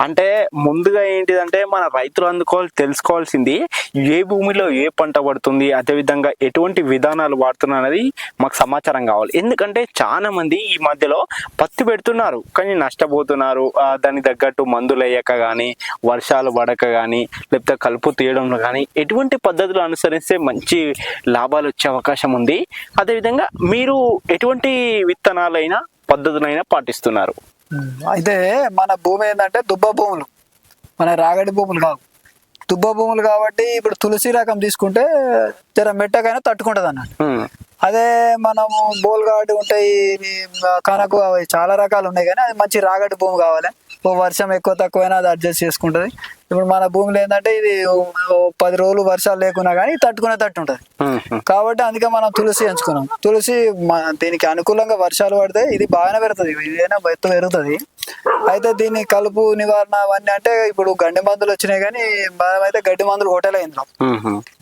అంటే ముందుగా ఏంటిదంటే మన రైతులు అందుకోవాలి తెలుసుకోవాల్సింది ఏ భూమిలో ఏ పంట పడుతుంది అదేవిధంగా ఎటువంటి విధానాలు వాడుతున్నా అనేది మాకు సమాచారం కావాలి. ఎందుకంటే చాలా మంది ఈ మధ్యలో పత్తి పెడుతున్నారు కానీ నష్టపోతున్నారు. దానికి తగ్గట్టు మందులు వేయక కానీ వర్షాలు పడక కానీ లేకపోతే కలుపు తీయడంలో కానీ ఎటువంటి పద్ధతులు అనుసరిస్తే మంచి లాభాలు వచ్చే అవకాశం ఉంది. అదేవిధంగా మీరు ఎటువంటి విత్తనాలైనా పద్ధతులైనా పాటిస్తున్నారు. అయితే మన భూమి ఏంటంటే దుబ్బ భూములు. మన రాగడి భూములు కావు. దుబ్బ భూములు కాబట్టి ఇప్పుడు తులసి రకం తీసుకుంటే జర మెట్టకైనా తట్టుకుంటది అన్నట్టు అదే మనము బోల్గాడు ఉంటాయి కనకు అవి చాలా రకాలు ఉన్నాయి కానీ అది మంచి రాగడి భూమి కావాలి. ఓ వర్షం ఎక్కువ తక్కువైనా అది అడ్జస్ట్ చేసుకుంటది. ఇప్పుడు మన భూమిలో ఏంటంటే ఇది పది రోజులు వర్షాలు లేకున్నా కానీ తట్టుకునే తట్టు ఉంటుంది. కాబట్టి అందుకే మనం తులసి ఎంచుకున్నాం. తులసి దీనికి అనుకూలంగా వర్షాలు పడితే ఇది బాగానే పెరుగుతుంది. ఇదైనా ఎత్తు పెరుగుతుంది. అయితే దీని కలుపు నివారణ అవన్నీ అంటే ఇప్పుడు గడ్డి మందులు వచ్చినాయి కానీ మనమైతే గడ్డి మందులు ఉమ్. ఏ,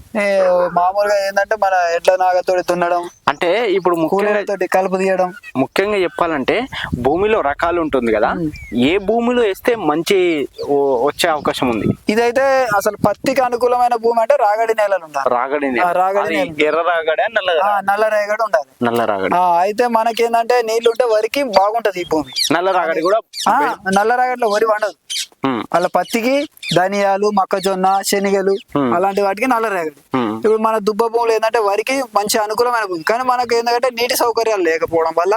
మామూలుగా ఏంటంటే మన ఎడ్ల నాగతోటి దున్నడం అంటే ఇప్పుడు కూలీలతోటి కలుపు తీయడం. ముఖ్యంగా చెప్పాలంటే భూమిలో రకాలు ఉంటుంది కదా ఏ భూమిలో వేస్తే మంచి వచ్చే అవకాశం ఉంది? ఇదైతే అసలు పత్తికి అనుకూలమైన భూమి అంటే రాగడి నేలలు ఉండాలి. రాగడి రాగడి. ఎర్ర రాగడా నల్ల రేగడి? ఉండాలి. నల్ల రాగడి. అయితే మనకేందంటే నీళ్ళు ఉంటే వరికి బాగుంటది ఈ భూమి. నల్ల రాగడి కూడా నల్ల రాగడిలో వరి వండదు వాళ్ళ పత్తికి ధనియాలు మొక్కజొన్న శనగలు. అలాంటి వాటికి నల్ల రేగడి. ఇప్పుడు మన దుబ్బ భూములు ఏంటంటే వరికి మంచి అనుకూలమైన భూమి. కానీ మనకు ఏంటంటే నీటి సౌకర్యాలు లేకపోవడం వల్ల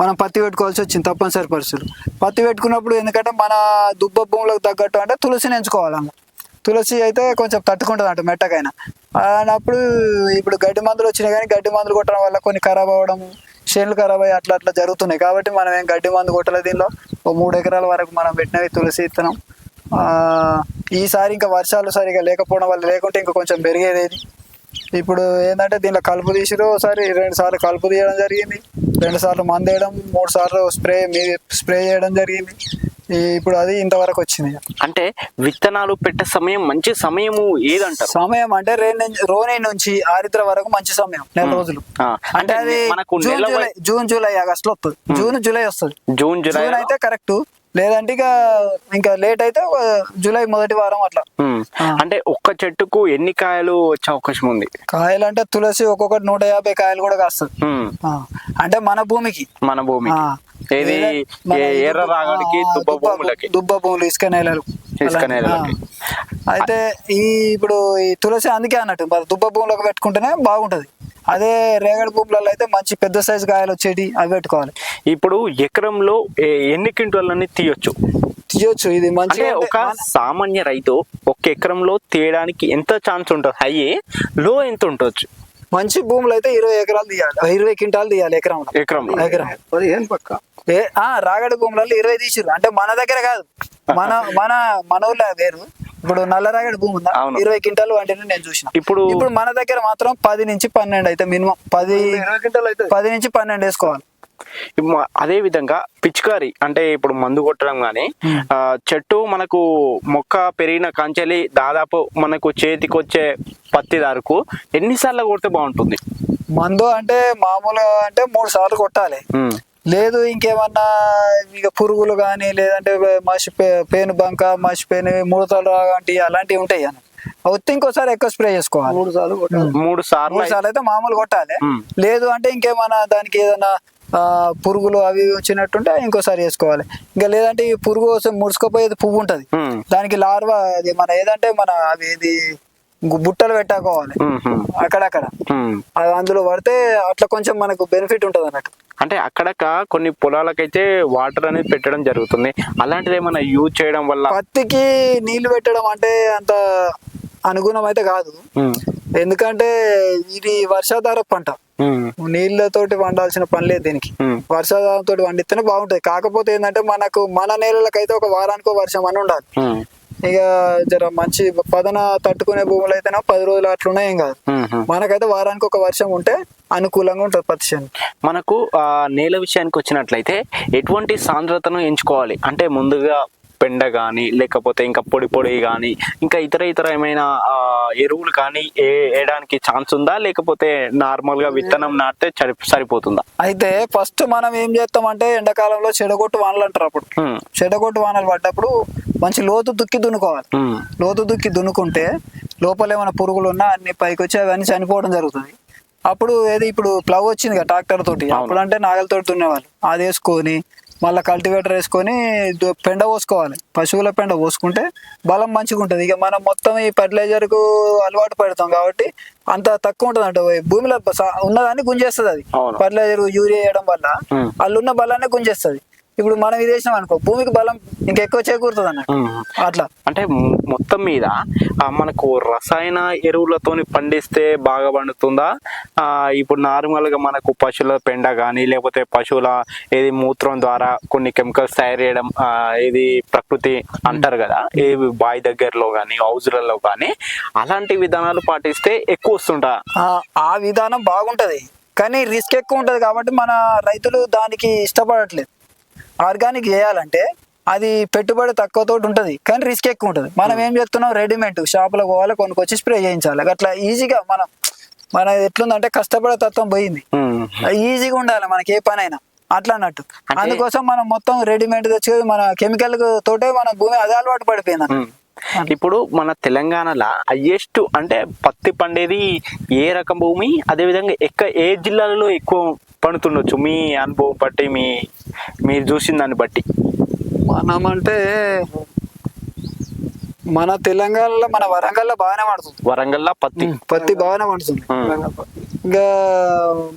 మనం పత్తి పెట్టుకోవాల్సి వచ్చింది తప్పనిసరి పరిస్థితులు. పత్తి పెట్టుకున్నప్పుడు ఎందుకంటే మన దుబ్బ భూములకు తగ్గట్టు అంటే తులసిని ఎంచుకోవాలన్న తులసి అయితే కొంచెం తట్టుకుంటుంది అంట మెట్టకైనా. అప్పుడు ఇప్పుడు గడ్డి మందులు వచ్చినాయి కానీ గడ్డి మందులు కొట్టడం వల్ల కొన్ని ఖరాబ్ అవ్వడం చేనులు ఖరాబ్ అయ్యి అట్లా అట్లా జరుగుతున్నాయి. కాబట్టి మనం ఏం గడ్డి మందు కొట్టలేదు దీనిలో? ఓ మూడు ఎకరాల వరకు మనం పెట్టినవి తులసి విత్తనం. ఈసారి ఇంకా వర్షాలు సరిగా లేకపోవడం వల్ల లేకుంటే ఇంకా కొంచెం పెరిగేది ఇప్పుడు ఏంటంటే దీనిలో కలుపు తీసిరు ఒకసారి రెండు సార్లు కలుపు తీయడం జరిగింది. రెండు సార్లు మందు వేయడం మూడు సార్లు స్ప్రే మీ స్ప్రే చేయడం జరిగింది. ఇప్పుడు అది ఇంతవరకు వచ్చింది. అంటే విత్తనాలు పెట్టే సమయం మంచి సమయము ఏదంటారు? సమయం అంటే రోని నుంచి ఆరిద్ర వరకు మంచి సమయం నెల రోజులు. అంటే అది మనకు జూన్ జూలై ఆగస్ట్లో వస్తుంది. జూన్ జూలై వస్తుంది. జూన్ జూలై అయితే కరెక్ట్. లేదంటే ఇక ఇంకా లేట్ అయితే జూలై మొదటి వారం అట్లా. అంటే ఒక్క చెట్టుకు ఎన్ని కాయలు వచ్చే అవకాశం ఉంది? కాయలు అంటే తులసి ఒక్కొక్కటి నూట యాభై కాయలు కూడా కాస్తుంది. అంటే మన భూమికి. మన భూమి. ఏది? ఎర్ర ఆ, దుబ్బ భూములకి. దుబ్బ భూములు ఇసుక నేలలు. ఇసుక నేలలకి. అయితే ఈ ఇప్పుడు ఈ తులసి అందుకే అన్నట్టు మరి దుబ్బ భూములకు పెట్టుకుంటేనే బాగుంటది. అదే రేగడి భూములలో అయితే మంచి పెద్ద సైజు కాయలు వచ్చేటి అవి పెట్టుకోవాలి. ఇప్పుడు ఎకరంలో ఏ- ఎన్ని క్వింటాలని తీయొచ్చు? తీయొచ్చు. ఇది మంచిగా ఒక సామాన్య రైతు ఒక ఎకరంలో తీయడానికి ఎంత ఛాన్స్ ఉంటుంది? హై లో ఎంత ఉండొచ్చు మంచి భూములు అయితే ఇరవై ఎకరాలు తీయాలి. ఇరవై క్వింటాలు తీయాలి ఎకరంలో. ఎకరంలో. ఎకరం. పదిహేను పక్క? రాగడి భూములలో ఇరవై తీసిర్రు. అంటే మన దగ్గర కాదు. మన మన మన ఊళ్ళో వేరు. ఇప్పుడు నల్ల రాగడి భూమి ఉందా? అవును. ఇరవై క్వింటాలు వంటిని నేను చూసిన. ఇప్పుడు ఇప్పుడు మన దగ్గర మాత్రం పది నుంచి పన్నెండు అయితే మినిమం పది ఇరవై క్వింటాలు అవుతుంది పది నుంచి పన్నెండు వేసుకోవాలి. మ- అదే విధంగా పిచికారి అంటే ఇప్పుడు మందు కొట్టడం కానీ చెట్టు మనకు మొక్క పెరిగిన కంచెలి దాదాపు మనకు చేతికి వచ్చే పత్తి దారుకు ఎన్నిసార్లు కొడితే బాగుంటుంది? మందు అంటే మామూలుగా అంటే మూడు సార్లు కొట్టాలి. ఉమ్, లేదు ఇంకేమన్నా ఇక పురుగులు కానీ లేదంటే మసి పే- పేను బంక మసి పేను ముడతలు రాగంటి అలాంటివి ఉంటాయి అని వస్తే ఇంకోసారి ఎక్కువ స్ప్రే చేసుకోవాలి. మూడు సార్లు మూడు సార్లు మూడు సార్లు అయితే మామూలు కొట్టాలి. లేదు అంటే ఇంకేమైనా దానికి ఏదైనా ఆ, పురుగులు అవి వచ్చినట్టుంటే ఇంకోసారి వేసుకోవాలి. ఇంకా లేదంటే ఈ పురుగు ముడుచుకోపోయేది పువ్వు ఉంటది. దానికి లార్వా అది మన ఏదంటే మన అవి ఇది బుట్టలు పెట్టాకోవాలి. అక్కడక్కడ. అందులో పడితే అట్లా కొంచెం మనకు బెనిఫిట్ ఉంటుంది అన్నట్టు అంటే అక్కడక్క కొన్ని పొలాలకైతే వాటర్ అనేది పెట్టడం జరుగుతుంది. అలాంటిది ఏమైనా యూజ్ చేయడం వల్ల? పత్తికి నీళ్ళు పెట్టడం అంటే అంత అనుగుణం అయితే కాదు. ఎందుకంటే ఇది వర్షాధార పంట. నీళ్ళతోటి వండాల్సిన పని లేదు దీనికి. వర్షాధారంతో వండితేనే బాగుంటది. కాకపోతే ఏంటంటే మనకు మన నేలలకైతే ఒక వారానికి వర్షం అని ఉండాలి. ఇక జర మంచి పదన తట్టుకునే భూములు అయితేనే పది రోజులు అట్లున్నా ఏం కాదు. మనకైతే వారానికి ఒక వర్షం ఉంటే అనుకూలంగా ఉంటుంది పత్తి చేను మనకు ఆ నేల విషయానికి వచ్చినట్లయితే ఎటువంటి సాంద్రతను ఎంచుకోవాలి? అంటే ముందుగా పెండ కానీ లేకపోతే ఇంకా పొడి పొడి కానీ ఇంకా ఇతర ఇతర ఏమైనా ఎరువులు కానీ ఏ వేయడానికి ఛాన్స్ ఉందా? లేకపోతే నార్మల్గా విత్తనం నాటితే సరి- సరిపోతుందా? అయితే ఫస్ట్ మనం ఏం చేస్తామంటే ఎండాకాలంలో చెడగొట్టు వానలు అంటారు అప్పుడు. చెడగొట్టు వానలు పడ్డప్పుడు మంచి లోతు దుక్కి దున్నుకోవాలి. లోతు దుక్కి దున్నుకుంటే లోపల ఏమైనా పురుగులు ఉన్నా అన్ని పైకి వచ్చి అవన్నీ చనిపోవడం జరుగుతుంది. అప్పుడు ఏది ఇప్పుడు ప్లవ్ వచ్చింది కదా ట్రాక్టర్ తోటి. అప్పుడు అంటే నాగలతోటి దున్నేవాళ్ళు. అది వేసుకొని మళ్ళీ కల్టివేటర్ వేసుకొని పెండ పోసుకోవాలి. పశువుల పెండ పోసుకుంటే బలం మంచిగా ఉంటుంది. ఇక మనం మొత్తం ఈ fertilizer కు అలవాటు పడతాం కాబట్టి అంత తక్కువ ఉంటుంది అంటే. భూమిలో ఉన్నదాన్ని గుంజేస్తుంది అది. ఫర్టిలైజర్ యూరియా వేయడం వల్ల ఉన్న బలాన్ని గుంజేస్తుంది. ఇప్పుడు మనం ఇది వేసినాం అనుకో భూమికి బలం ఇంకా ఎక్కువ చేకూరుతుంది అన్నట్టు. అట్లా. అంటే మొత్తం మీద మనకు రసాయన ఎరువులతోని పండిస్తే బాగా పండుతుందా? ఆ, ఇప్పుడు నార్మల్గా మనకు పశువుల పెండ కానీ లేకపోతే పశువుల ఏది మూత్రం ద్వారా కొన్ని కెమికల్స్ తయారు చేయడం ఇది ప్రకృతి అంటారు కదా ఏవి బావి దగ్గరలో కానీ హౌజులలో కానీ అలాంటి విధానాలు పాటిస్తే ఎక్కువ వస్తుంటా? ఆ విధానం బాగుంటది. కానీ రిస్క్ ఎక్కువ ఉంటది కాబట్టి మన రైతులు దానికి ఇష్టపడట్లేదు. ఆర్గానిక్ చేయాలంటే అది పెట్టుబడి తక్కువ తోటి ఉంటది కానీ రిస్క్ ఎక్కువ ఉంటది. మనం ఏం చేస్తున్నాం? రెడీమేడ్ షాపులకు పోవాలి కొనుక్కొచ్చి స్ప్రే చేయించాలి. అట్లా ఈజీగా మనం మన ఎట్లుందంటే కష్టపడే తత్వం పోయింది. ఉమ్. ఈజీగా ఉండాలి మనకి ఏ పని అయినా అట్లా అన్నట్టు. అందుకోసం మనం మొత్తం రెడీమేడ్ తెచ్చి మన కెమికల్ తోటే మన భూమి అదే అలవాటు పడిపోయింది. ఉమ్. ఇప్పుడు మన తెలంగాణలో హయ్యెస్ట్ అంటే పత్తి పండేది ఏ రకం భూమి? అదేవిధంగా ఎక్క ఏ జిల్లాలలో ఎక్కువ పండుతుండొచ్చు? మీ అనుభవం బట్టి మీ మీరు చూసిన దాన్ని బట్టి. మనం అంటే మన తెలంగాణలో మన వరంగల్లో బాగానే పడుతుంది. వరంగల్లో పత్తి. పత్తి బాగానే పడుతుంది. ఇంకా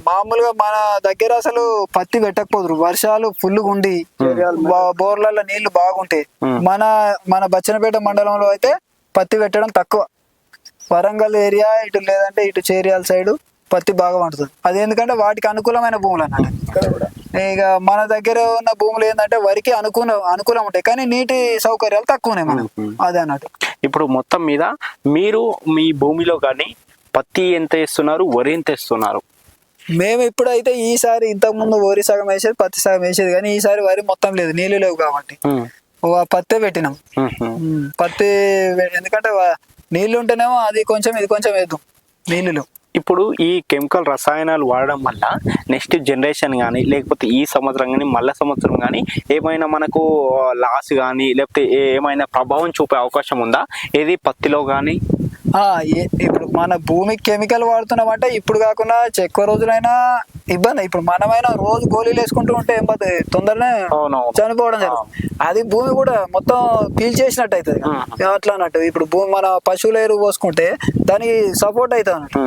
మామూలుగా మన దగ్గర అసలు పత్తి పెట్టకపోదురు. వర్షాలు ఫుల్ ఉండి బోర్లలో నీళ్ళు బాగుంటాయి. మన మన బచ్చనపేట మండలంలో అయితే పత్తి పెట్టడం తక్కువ. వరంగల్ ఏరియా ఇటు లేదంటే ఇటు చేరియాల సైడ్ పత్తి బాగా పండుతుంది. అది ఎందుకంటే వాటికి అనుకూలమైన భూములు అన్నట్టు ఇక మన దగ్గర ఉన్న భూములు ఏంటంటే వరికి అనుకూల అనుకూలం ఉంటాయి. కానీ నీటి సౌకర్యాలు తక్కువ ఉన్నాయి మనం అదే అన్నట్టు. ఇప్పుడు మొత్తం మీద మీరు మీ భూమిలో కానీ పత్తి ఎంత వేస్తున్నారు వరి ఎంత వేస్తున్నారు? మేము ఇప్పుడైతే ఈసారి ఇంతకు ముందు వరి సగం వేసేది పత్తి సగం వేసేది. కానీ ఈసారి వరి మొత్తం లేదు నీళ్ళు లేవు కాబట్టి. పత్తే పెట్టినాం. పత్తి ఎందుకంటే నీళ్ళు ఉంటేనేమో అది కొంచెం ఇది కొంచెం వేద్దాం. నీళ్ళు ఇప్పుడు ఈ కెమికల్ రసాయనాలు వాడడం వల్ల నెక్స్ట్ జనరేషన్ కానీ లేకపోతే ఈ సంవత్సరం కానీ మళ్ళా సంవత్సరం కానీ ఏమైనా మనకు లాస్ కానీ లేకపోతే ఏమైనా ప్రభావం చూపే అవకాశం ఉందా? ఏది పత్తిలో కానీ ఏ- ఇప్పుడు మన భూమికి కెమికల్ వాడుతున్నామంటే ఇప్పుడు కాకుండా ఎక్కువ రోజులైనా ఇబ్బంది. ఇప్పుడు మనమైనా రోజు గోళీలు వేసుకుంటూ ఉంటే ఏం పోతుంది తొందరనే. చనిపోవడం జరుగుతుంది. అది భూమి కూడా మొత్తం పీల్చేసినట్టు అవుతుంది. అట్లా అన్నట్టు. ఇప్పుడు భూమి మన పశువుల ఎరువు పోసుకుంటే దానికి సపోర్ట్ అవుతుంది అన్నట్టు.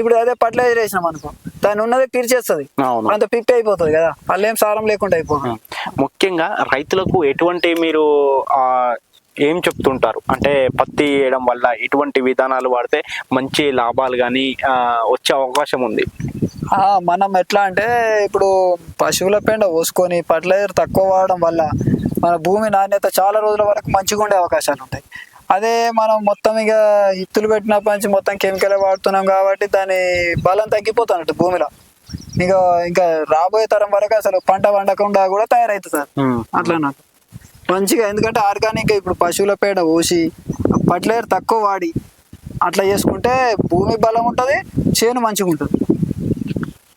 ఇప్పుడు అదే ఫర్టిలైజర్ వేసినాం అనుకో దాని ఉన్నదే పీల్చేస్తుంది. అంత పిక్ అయిపోతుంది కదా. వాళ్ళు ఏం సారం లేకుండా అయిపోతుంది ముఖ్యంగా రైతులకు ఎటువంటి మీరు ఆ ఏం చెప్తుంటారు? అంటే పత్తి వేయడం వల్ల ఎటువంటి విధానాలు వాడితే మంచి లాభాలు కానీ వచ్చే అవకాశం ఉంది? మనం ఎట్లా అంటే ఇప్పుడు పశువుల పెండ పోసుకొని ఫర్టిలైజర్ తక్కువ వాడడం వల్ల మన భూమి నాణ్యత చాలా రోజుల వరకు మంచిగా ఉండే అవకాశాలు ఉంటాయి. అదే మనం మొత్తం ఇక ఇత్తులు పెట్టినప్పటి నుంచి మొత్తం కెమికల్ వాడుతున్నాం కాబట్టి దాని బలం తగ్గిపోతున్నట్టు భూమిలో. ఇక ఇంకా రాబోయే తరం వరకు అసలు పంట పండకుండా కూడా తయారవుతుంది సార్. అట్లా నాకు మంచిగా ఎందుకంటే ఆర్గానిక్ ఇప్పుడు పశువుల పేడ పోసి ఫర్టిలైజర్ తక్కువ వాడి అట్లా చేసుకుంటే భూమి బలం ఉంటుంది చేను మంచిగా ఉంటుంది.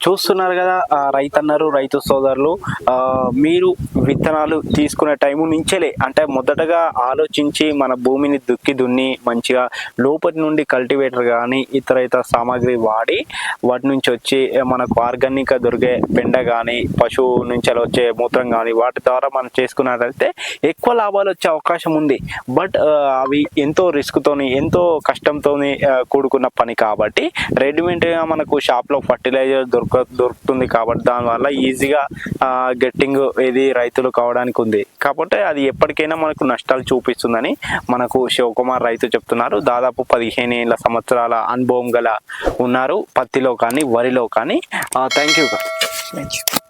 చూస్తున్నారు కదా ఆ, రైతు సోదరులు మీరు విత్తనాలు తీసుకునే టైము నుంచేలే. అంటే మొదటగా ఆలోచించి మన భూమిని దుక్కి దున్ని మంచిగా లోపలి నుండి కల్టివేటర్ కానీ ఇతర ఇతర సామాగ్రి వాడి వాటి నుంచి వచ్చి మనకు ఆర్గానిక్గా దొరికే పెండ కానీ పశువు నుంచి అలా వచ్చే మూత్రం కానీ వాటి ద్వారా మనం చేసుకున్నట్లయితే ఎక్కువ లాభాలు వచ్చే అవకాశం ఉంది. బట్ అవి ఎంతో రిస్క్తోని ఎంతో కష్టంతోని కూడుకున్న పని కాబట్టి రెడీమేడ్గా మనకు షాప్లో ఫర్టిలైజర్ దొరుకు దొరుకుతుంది కాబట్టి దానివల్ల ఈజీగా గెట్టింగ్ ఇది రైతులు కావడానికి ఉంది. కాబట్టి అది ఎప్పటికైనా మనకు నష్టాలు చూపిస్తుందని మనకు శివకుమార్ రైతు చెప్తున్నారు. దాదాపు పదిహేను ఏళ్ళ సంవత్సరాల అనుభవం గల ఉన్నారు. పత్తిలో కానీ వరిలో కానీ. Thank you thank you